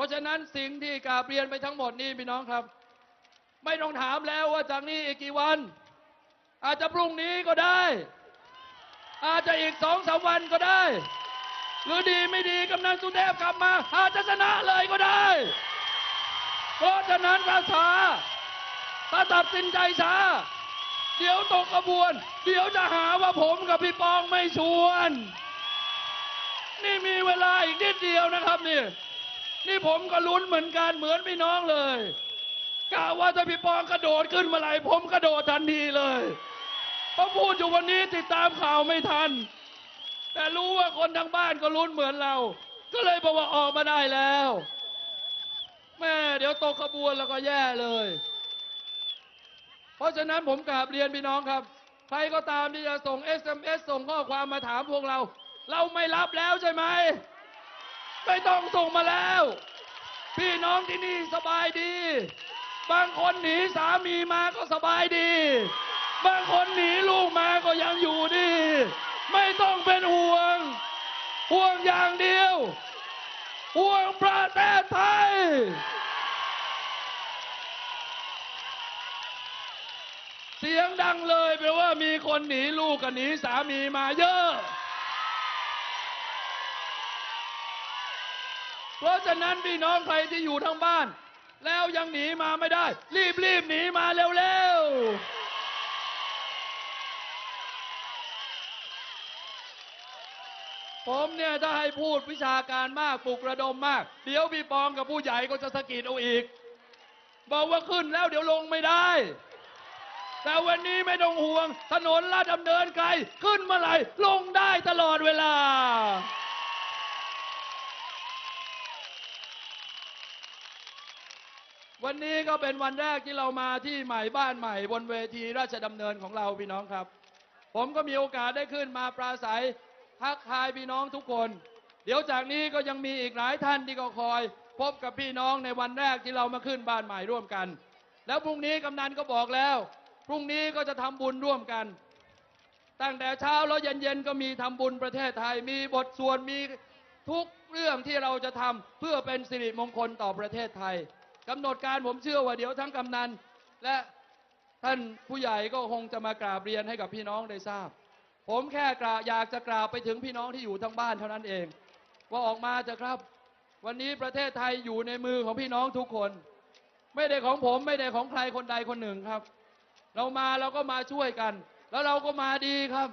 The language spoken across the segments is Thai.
ราะฉะนั้นสิ่งที่กาบเรียนไปทั้งหมดนี้พี่น้องครับ ไม่ต้องถามแล้วว่าจากนี้อีกกี่วัน อาจจะพรุ่งนี้ก็ได้ อาจจะอีกสองสามวันก็ได้ หรือดีไม่ดีกำนันสุเทพกลับมา อาจจะชนะเลยก็ได้ เพราะฉะนั้นถ้าช้าถ้าตัดสินใจช้า เดี๋ยวตกกระบวน เดี๋ยวจะหาว่าผมกับพี่ปองไม่ชวน นี่มีเวลาอีกนิดเดียวนะครับนี่ นี่ผมก็ลุ้นเหมือนกันเหมือนพี่น้องเลยกะว่าถ้าพี่ปองกระโดดขึ้นมาไหร่ผมกระโดดทันทีเลยเพราะพูดอยู่วันนี้ติดตามข่าวไม่ทัน แต่รู้ว่าคนทางบ้านก็ลุ้นเหมือนเรา ก็เลยบอกว่าออกมาได้แล้ว แม่เดี๋ยวตกขบวนแล้วก็แย่เลย เพราะฉะนั้นผมกราบเรียนพี่น้องครับ ใครก็ตามที่จะส่ง SMS ส่งข้อความมาถามพวกเรา เราไม่รับแล้วใช่ไหม ไม่ต้องส่งมาแล้ว พี่น้องที่นี่สบายดี บางคนหนีสามีมาก็สบายดี บางคนหนีลูกมาก็ยังอยู่ดี ไม่ต้องเป็นห่วง ห่วงอย่างเดียว ห่วงประเทศไทยเสียงดังเลยแปลว่ามีคนหนีลูกกับหนีสามีมาเยอะ เพราะฉะนั้นพี่น้องใครที่อยู่ทางบ้าน แล้วยังหนีมาไม่ได้ รีบรีบหนีมาเร็วๆ ผมเนี่ยถ้าให้พูดวิชาการมากปลุกระดมมาก เดี๋ยวพี่ปองกับผู้ใหญ่ก็จะสะกิดเอาอีก บอกว่าขึ้นแล้วเดี๋ยวลงไม่ได้ แต่วันนี้ไม่ต้องห่วง ถนนลาดดำเนินไกล ขึ้นเมื่อไหร่ลงได้ตลอดเวลา วันนี้ก็เป็นวันแรกที่เรามาที่ใหม่บ้านใหม่บนเวทีราชดำเนินของเราพี่น้องครับ ผมก็มีโอกาสได้ขึ้นมาปราศัยทักทายพี่น้องทุกคน เดี๋ยวจากนี้ก็ยังมีอีกหลายท่านที่ก็คอย พบกับพี่น้องในวันแรกที่เรามาขึ้นบ้านใหม่ร่วมกัน แล้วพรุ่งนี้กำนันก็บอกแล้ว พรุ่งนี้ก็จะทำบุญร่วมกัน ตั้งแต่เช้าแล้วเย็นๆก็มีทำบุญประเทศไทย มีบทสวดมีทุกเรื่องที่เราจะทำเพื่อเป็นสิริมงคลต่อประเทศไทย กำหนดการผมเชื่อว่าเดี๋ยวทั้งกำนัน และท่านผู้ใหญ่ก็คงจะมากราบเรียนให้กับพี่น้องได้ทราบ ผมแค่กราอยากจะกราบไปถึงพี่น้องที่อยู่ทั้งบ้านเท่านั้นเอง ว่าออกมาเถอะครับ วันนี้ประเทศไทยอยู่ในมือของพี่น้องทุกคน ไม่ได้ของผมไม่ได้ของใครคนใดคนหนึ่งครับ เรามาเราก็มาช่วยกัน แล้วเราก็มาดีครับ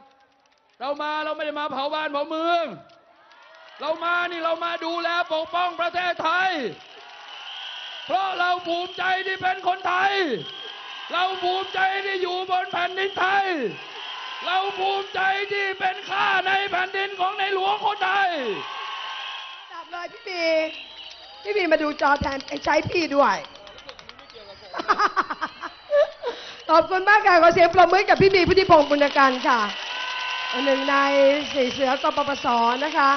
เรามาเราไม่ได้มาเผาบ้านเผาเมือง เรามานี่เรามาดูแลปกป้องประเทศไทย เพราะเราภูมิใจที่เป็นคนไทย เราภูมิใจที่อยู่บนแผ่นดินไทย เราภูมิใจที่เป็นข้าในแผ่นดินของในหลวงคนไทยดับเลยพี่บีพี่บีมาดูจอแทนใช้พี่ด้วย ขอบคุณมากค่ะขอเสียงปรบมือกับพี่บีพุทธิพงศ์ปุณกันค่ะหนึ่งในสี่เสือกปปสนะคะ